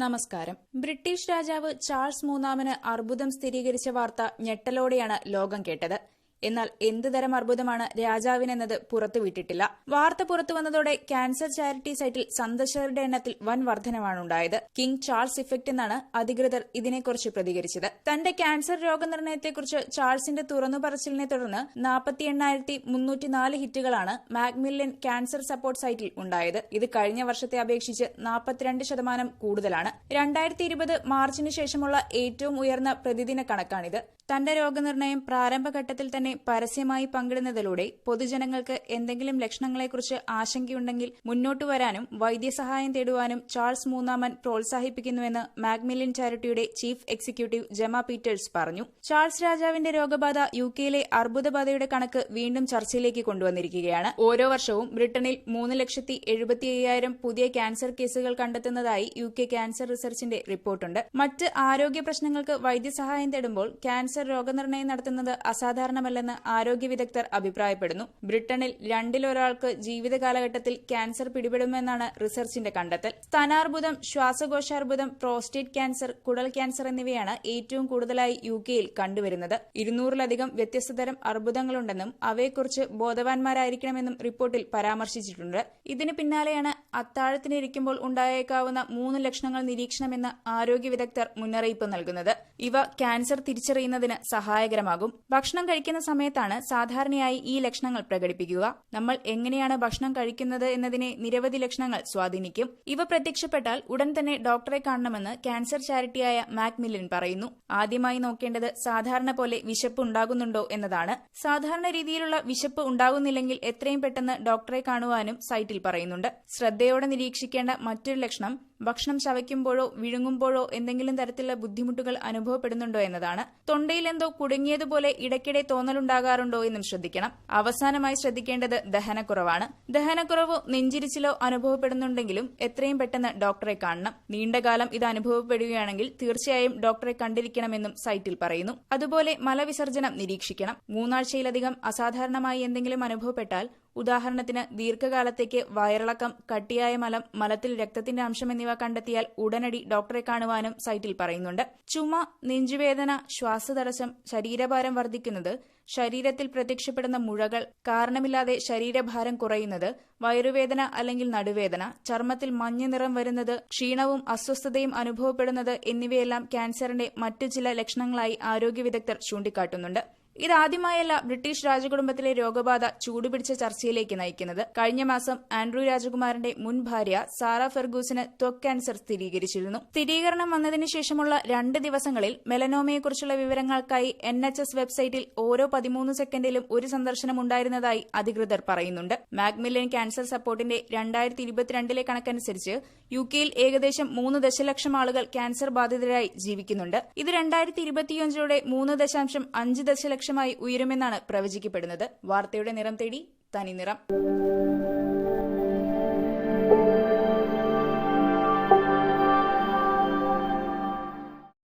നമസ്കാരം. ബ്രിട്ടീഷ് രാജാവ് ചാൾസ് മൂന്നാമന് അർബുദം സ്ഥിരീകരിച്ച വാർത്ത ഞെട്ടലോടെയാണ് ലോകം കേട്ടത്. എന്നാൽ എന്ത് തരം അർബുദമാണ് രാജാവിനെന്നത് പുറത്തുവിട്ടിട്ടില്ല വാർത്ത പുറത്തു വന്നതോടെ ക്യാൻസർ ചാരിറ്റി സൈറ്റിൽ സന്ദർശകരുടെ എണ്ണത്തിൽ വൻ വർധനവാണുണ്ടായത് കിങ് ചാൾസ് ഇഫക്റ്റ് എന്നാണ് അധികൃതർ ഇതിനെക്കുറിച്ച് പ്രതികരിച്ചത്. തന്റെ ക്യാൻസർ രോഗനിർണയത്തെക്കുറിച്ച് ചാൾസിന്റെ തുറന്നു പറച്ചിലിനെ തുടർന്ന് നാൽപ്പത്തി എണ്ണായിരത്തി മുന്നൂറ്റിനാല് ഹിറ്റുകളാണ് മാക്മില്ലൻ ക്യാൻസർ സപ്പോർട്ട് സൈറ്റിൽ ഉണ്ടായത്. ഇത് കഴിഞ്ഞ വർഷത്തെ അപേക്ഷിച്ച് നാൽപ്പത്തിരണ്ട് ശതമാനം കൂടുതലാണ്. രണ്ടായിരത്തി ഇരുപത് മാർച്ചിന് ശേഷമുള്ള ഏറ്റവും ഉയർന്ന പ്രതിദിന കണക്കാണിത്. തന്റെ രോഗനിർണയം പ്രാരംഭഘട്ടത്തിൽ തന്നെ പരസ്യമായി പങ്കിടുന്നതിലൂടെ പൊതുജനങ്ങൾക്ക് എന്തെങ്കിലും ലക്ഷണങ്ങളെക്കുറിച്ച് ആശങ്കയുണ്ടെങ്കിൽ മുന്നോട്ടു വരാനും വൈദ്യസഹായം തേടുവാനും ചാൾസ് മൂന്നാമൻ പ്രോത്സാഹിപ്പിക്കുന്നുവെന്ന് മാഗ്മിലിൻ ചാരിറ്റിയുടെ ചീഫ് എക്സിക്യൂട്ടീവ് ജമ പീറ്റേഴ്സ് പറഞ്ഞു. ചാൾസ് രാജാവിന്റെ രോഗബാധ യു കെയിലെ അർബുദബാധയുടെ കണക്ക് വീണ്ടും ചർച്ചയിലേക്ക് കൊണ്ടുവന്നിരിക്കുകയാണ്. ഓരോ വർഷവും ബ്രിട്ടനിൽ മൂന്ന് ലക്ഷത്തി എഴുപത്തി അയ്യായിരം പുതിയ ക്യാൻസർ കേസുകൾ കണ്ടെത്തുന്നതായി യു കെ ക്യാൻസർ റിസർച്ചിന്റെ റിപ്പോർട്ടുണ്ട്. മറ്റ് ആരോഗ്യ പ്രശ്നങ്ങൾക്ക് വൈദ്യസഹായം തേടുമ്പോൾ ക്യാൻസർ രോഗനിർണയം നടത്തുന്നത് അസാധാരണമല്ലെന്ന് ആരോഗ്യ വിദഗ്ധർ അഭിപ്രായപ്പെടുന്നു. ബ്രിട്ടനിൽ രണ്ടിലൊരാൾക്ക് ജീവിത കാലഘട്ടത്തിൽ ക്യാൻസർ പിടിപെടുമെന്നാണ് റിസർച്ചിന്റെ കണ്ടെത്തൽ. സ്ഥാനാർബുദം ശ്വാസകോശാർബുദം പ്രോസ്റ്റേറ്റ് ക്യാൻസർ കുടൽ ക്യാൻസർ എന്നിവയാണ് ഏറ്റവും കൂടുതലായി യു കെയിൽ കണ്ടുവരുന്നത്. ഇരുന്നൂറിലധികം വ്യത്യസ്ത തരം അർബുദങ്ങളുണ്ടെന്നും അവയെക്കുറിച്ച് ബോധവാന്മാരായിരിക്കണമെന്നും റിപ്പോർട്ടിൽ പരാമർശിച്ചിട്ടുണ്ട്. ഇതിന് പിന്നാലെയാണ് അത്താഴത്തിനിരിക്കുമ്പോൾ ഉണ്ടായേക്കാവുന്ന മൂന്ന് ലക്ഷണങ്ങൾ നിരീക്ഷണമെന്ന് ആരോഗ്യ വിദഗ്ധർ മുന്നറിയിപ്പ് നൽകുന്നത്. ഇവ ക്യാൻസർ തിരിച്ചറിയുന്നതിന് സഹായകരമാകും. ഭക്ഷണം കഴിക്കുന്ന സമയത്താണ് സാധാരണയായി ഈ ലക്ഷണങ്ങൾ പ്രകടിപ്പിക്കുക. നമ്മൾ എങ്ങനെയാണ് ഭക്ഷണം കഴിക്കുന്നത് എന്നതിനെ നിരവധി ലക്ഷണങ്ങൾ സ്വാധീനിക്കും. ഇവ പ്രത്യക്ഷപ്പെട്ടാൽ ഉടൻ തന്നെ ഡോക്ടറെ കാണണമെന്ന് ക്യാൻസർ ചാരിറ്റിയായ മാക്മില്ലൻ പറയുന്നു. ആദ്യമായി നോക്കേണ്ടത് സാധാരണ പോലെ വിശപ്പ് ഉണ്ടാകുന്നുണ്ടോ എന്നതാണ്. സാധാരണ രീതിയിലുള്ള വിശപ്പ് ഉണ്ടാകുന്നില്ലെങ്കിൽ എത്രയും പെട്ടെന്ന് ഡോക്ടറെ കാണുവാനും സൈറ്റിൽ പറയുന്നുണ്ട്. ശ്രദ്ധയോടെ നിരീക്ഷിക്കേണ്ട മറ്റൊരു ലക്ഷണം ഭക്ഷണം ചവയ്ക്കുമ്പോഴോ വിഴുങ്ങുമ്പോഴോ എന്തെങ്കിലും തരത്തിലുള്ള ബുദ്ധിമുട്ടുകൾ അനുഭവപ്പെടുന്നുണ്ടോ എന്നതാണ്. തൊണ്ടയിൽ എന്തോ കുടുങ്ങിയതുപോലെ ഇടയ്ക്കിടെ തോന്നലുണ്ടാകാറുണ്ടോ എന്നും ശ്രദ്ധിക്കണം. അവസാനമായി ശ്രദ്ധിക്കേണ്ടത് ദഹനക്കുറവാണ്. ദഹനക്കുറവ് നെഞ്ചിരിച്ചിലോ അനുഭവപ്പെടുന്നുണ്ടെങ്കിലും എത്രയും പെട്ടെന്ന് ഡോക്ടറെ കാണണം. നീണ്ടകാലം ഇത് അനുഭവപ്പെടുകയാണെങ്കിൽ തീർച്ചയായും ഡോക്ടറെ കണ്ടിരിക്കണമെന്നും സൈറ്റിൽ പറയുന്നു. അതുപോലെ മലവിസർജനം നിരീക്ഷിക്കണം. മൂന്നാഴ്ചയിലധികം അസാധാരണമായി എന്തെങ്കിലും അനുഭവപ്പെട്ടാൽ ഉദാഹരണത്തിന് ദീർഘകാലത്തേക്ക് വയറിളക്കം കട്ടിയായ മലം മലത്തിൽ രക്തത്തിന്റെ അംശം എന്നിവ കണ്ടെത്തിയാൽ ഉടനടി ഡോക്ടറെ കാണുവാനും സൈറ്റിൽ പറയുന്നുണ്ട്. ചുമ നെഞ്ചുവേദന ശ്വാസതടസ്സം ശരീരഭാരം വർദ്ധിക്കുന്നത് ശരീരത്തിൽ പ്രത്യക്ഷപ്പെടുന്ന മുഴകൾ കാരണമില്ലാതെ ശരീരഭാരം കുറയുന്നത് വയറുവേദന അല്ലെങ്കിൽ നടുവേദന ചർമ്മത്തിൽ മഞ്ഞ നിറം വരുന്നത് ക്ഷീണവും അസ്വസ്ഥതയും അനുഭവപ്പെടുന്നത് എന്നിവയെല്ലാം ക്യാൻസറിന്റെ മറ്റു ചില ലക്ഷണങ്ങളായി ആരോഗ്യ വിദഗ്ധർ ചൂണ്ടിക്കാട്ടുന്നുണ്ട്. ഇതാദ്യമായല്ല ബ്രിട്ടീഷ് രാജകുടുംബത്തിലെ രോഗബാധ ചൂടുപിടിച്ച ചർച്ചയിലേക്ക് നയിക്കുന്നത്. കഴിഞ്ഞ മാസം ആൻഡ്രൂ രാജകുമാരന്റെ മുൻ ഭാര്യ സാറ ഫെർഗൂസിന് ത്വക്ക് ക്യാൻസർ സ്ഥിരീകരിച്ചിരുന്നു. സ്ഥിരീകരണം വന്നതിന് ശേഷമുള്ള രണ്ട് ദിവസങ്ങളിൽ മെലനോമയെക്കുറിച്ചുള്ള വിവരങ്ങൾക്കായി എൻ എച്ച് എസ് വെബ്സൈറ്റിൽ ഓരോ പതിമൂന്ന് സെക്കൻഡിലും ഒരു സന്ദർശനം ഉണ്ടായിരുന്നതായി അധികൃതർ പറയുന്നുണ്ട്. മാഗ്മില്ലൻ ക്യാൻസർ സപ്പോർട്ടിന്റെ രണ്ടായിരത്തി ഇരുപത്തിരണ്ടിലെ കണക്കനുസരിച്ച് യു കെയിൽ ഏകദേശം മൂന്ന് ദശലക്ഷം ആളുകൾ ക്യാൻസർ ബാധിതരായി ജീവിക്കുന്നുണ്ട്. ഇത് രണ്ടായിരത്തി ഇരുപത്തിയഞ്ചോടെ മൂന്ന് ദശാംശം അഞ്ച് ദശലക്ഷമായി ഉയരുമെന്നാണ് പ്രവചിക്കപ്പെടുന്നത്. വാർത്തയുടെ നിറം തേടി തനി നിറം